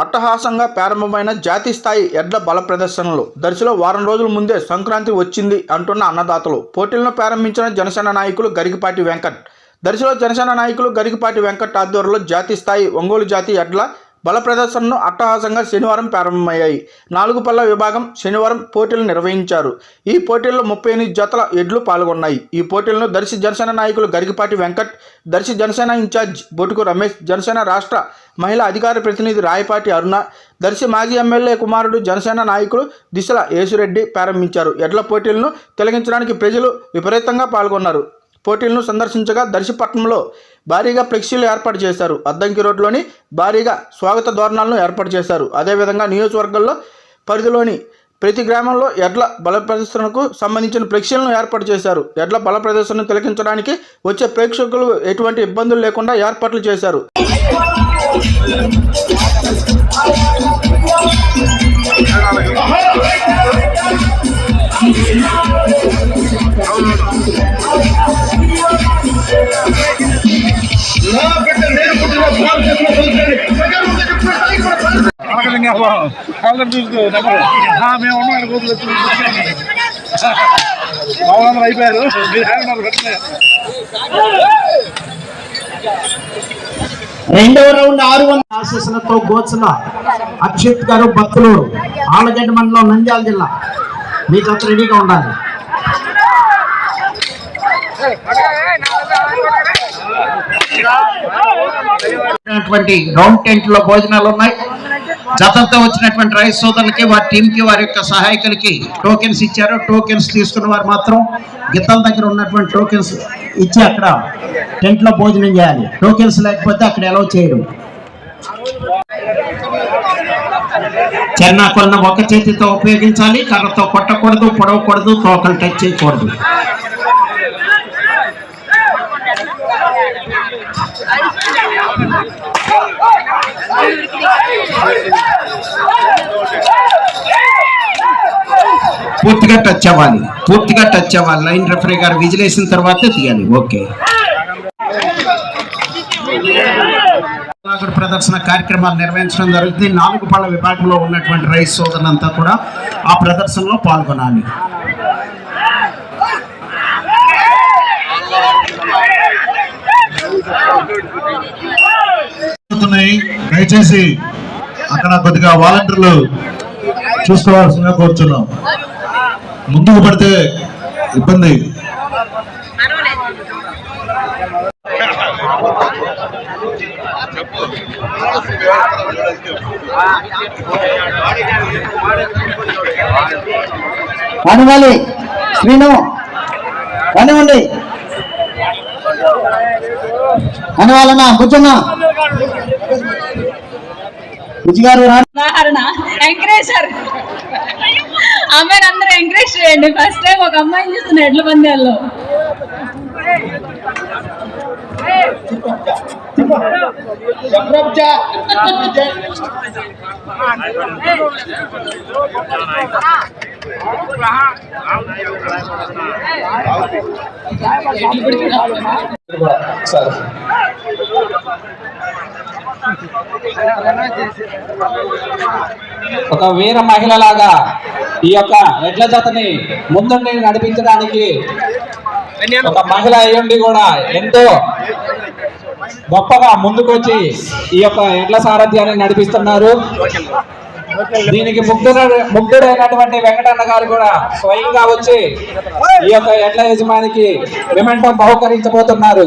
అట్టహాసంగా ప్రారంభమైన జాతీయ స్థాయి ఎడ్ల బల ప్రదర్శనలు. దర్శిలో వారం రోజుల ముందే సంక్రాంతి వచ్చింది అంటున్న అన్నదాతలు. పోటీలను ప్రారంభించిన జనసేన నాయకులు గరిగిపాటి వెంకట్. దర్శిలో జనసేన నాయకులు గరిగిపాటి వెంకట్ ఆధ్వర్యంలో జాతీయ స్థాయి ఒంగోలు జాతి ఎడ్ల బల ప్రదర్శనను అట్టహాసంగా శనివారం ప్రారంభమయ్యాయి. నాలుగు పళ్ళ విభాగం శనివారం పోటీలు నిర్వహించారు. ఈ పోటీల్లో ముప్పై ఎనిమిది జతల ఎడ్లు పాల్గొన్నాయి. ఈ పోటీలను దర్శి జనసేన నాయకులు గరిగిపాటి వెంకట్ దర్శి జనసేన ఇన్ఛార్జ్ బొటుకు రమేష్ జనసేన రాష్ట్ర మహిళా అధికార ప్రతినిధి రాయపాటి అరుణ దర్శి మాజీ ఎమ్మెల్యే కుమారుడు జనసేన నాయకులు దిశల యేసురెడ్డి ప్రారంభించారు. ఎడ్ల పోటీలను తొలగించడానికి ప్రజలు విపరీతంగా పాల్గొన్నారు. పోటీలను సందర్శించగా దర్శిపట్నంలో భారీగా ఫ్లెక్సీలు ఏర్పాటు చేశారు. అద్దంకి రోడ్లోని భారీగా స్వాగత ధోరణాలను ఏర్పాటు చేశారు. అదేవిధంగా నియోజకవర్గంలో పరిధిలోని ప్రతి గ్రామంలో ఎడ్ల బల ప్రదర్శనకు సంబంధించిన ఫ్లెక్సీలను ఏర్పాటు చేశారు. ఎడ్ల బల ప్రదర్శనను తిలకించడానికి వచ్చే ప్రేక్షకులు ఎటువంటి ఇబ్బందులు లేకుండా ఏర్పాట్లు చేశారు. మేము ఉన్నాం ఆయన కూతురు వచ్చి అయిపోయారు మీరు ఏమన్నారు రెండవ రౌండ్ ఆరు వందల ఆశీస్సులతో గోచన అక్షిత్ గారు భక్తులు ఆలగడ్డ మండలం నంద్యాల జిల్లా. మీకంతా రెడీగా ఉండాలి. వచ్చినటువంటి రౌండ్ టెంట్లో భోజనాలు ఉన్నాయి. జతలతో వచ్చినటువంటి రైస్ సోదరులకి వారి టీంకి వారి యొక్క సహాయకులకి టోకెన్స్ ఇచ్చారు. టోకెన్స్ తీసుకున్న వారు మాత్రం గిత్తల దగ్గర ఉన్నటువంటి టోకెన్స్ ఇచ్చి అక్కడ టెంట్లో భోజనం చేయాలి. టోకెన్స్ లేకపోతే అక్కడ ఎలా చేయడం చెన్నాకులను కొన్న ఒక చేతితో ఉపయోగించాలి కర్రతో కొట్టకూడదు పొడవకూడదు తోకలు టచ్ చేయకూడదు. పూర్తిగా టచ్ అవ్వాలి. పూర్తిగా టచ్ అవ్వాలి. లైన్ రెఫరీ గారు విజిల్ వేసిన తర్వాతే తీయాలి. ఓకే. ప్రదర్శన కార్యక్రమాలు నిర్వహించడం జరుగుతుంది. నాలుగు పళ్ళ విభాగంలో ఉన్నటువంటి రైస్ సోదరులంతా కూడా ఆ ప్రదర్శనలో పాల్గొనాలి. దయచేసి అక్కడ కొద్దిగా వాలంటీర్లు చూసుకోవాల్సిందిగా కోరుచున్నాం. ముందుకు పడితే ఇబ్బంది. కానివ్వాలి శ్రీను కానివ్వండి కానివ్వాలన్నా కూర్చున్నా. గారు రా ఉదాహరణ ఎంకరేజర్ అమ్మాయిని అందరూ ఎంకరేజ్ చేయండి. ఫస్ట్ టైం ఒక అమ్మాయిని చూస్తున్నా ఎడ్ల పందాల్లో. ఒక వీర మహిళలాగా ఈ యొక్క ఎడ్ల జతని ముందుండి నడిపించడానికి ఒక మహిళ అయ్యుండి కూడా ఎంతో గొప్పగా ముందుకొచ్చి ఈ యొక్క ఎడ్ల సారథ్యాన్ని నడిపిస్తున్నారు. దీనికి ముగ్ధుడు ముగ్ధుడైనటువంటి వెంకటన్న గారు కూడా స్వయంగా వచ్చి ఈ యొక్క ఎడ్ల యజమానికి విమెంటం బహుకరించబోతున్నారు.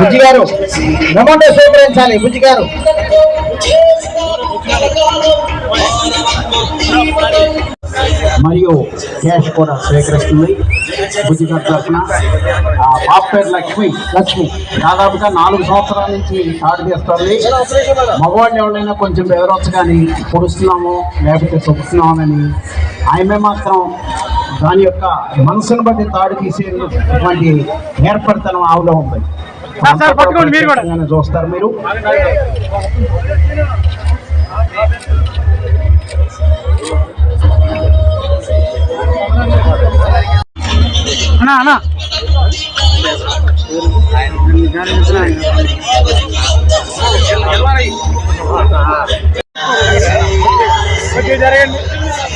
బుజ్జి గారు మొమెంటో స్వీకరించాలి బుజ్జి గారు. మరియు క్యాష్ కూడా స్వీకరిస్తుంది బుజ్జిగారి తరఫున పాప పేరు లక్ష్మి. లక్ష్మి దాదాపుగా నాలుగు సంవత్సరాల నుంచి తాడు తీస్తుంది. మగవాళ్ళు ఎవరైనా కొంచెం బెదరొచ్చు కానీ పొడుస్తున్నాము లేకపోతే తొక్కుతున్నామని ఆమె మాత్రం దాని యొక్క మనసును బట్టి తాడు తీసేటువంటి ఏర్పడతనం ఆవులో ఉంది. పట్టుకోండి మీరు కూడా. ప్రత్యేకంగానే అన్నా అన్నా. ఓకే జరగండి.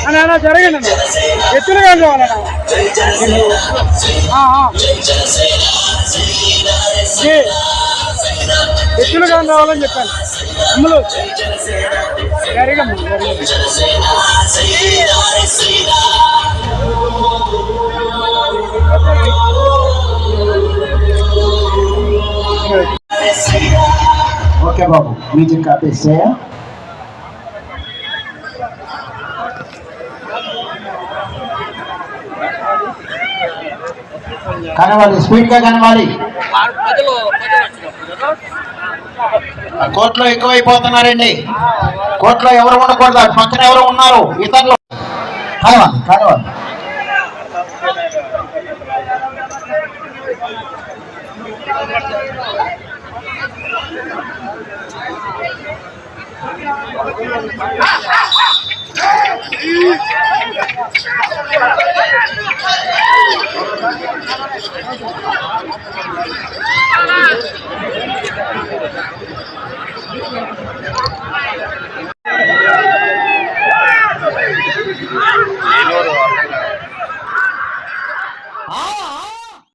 అన్న అన్న జరగండి అన్న. ఎత్తులు కానీ ఆ, ఆ. ఏ, ఎత్తులుగా కావాలని చెప్పాను. అమ్ములు. జరగమ్మ Mídia cabeceia. కనవాలి స్పీడ్గా కనవాలి కోర్టులో ఎక్కువైపోతున్నారండి. కోర్టులో ఎవరు ఉండకూడదు పక్కన ఎవరు ఉన్నారు ఇతరులు. కనవాలి కనవాలి Come on.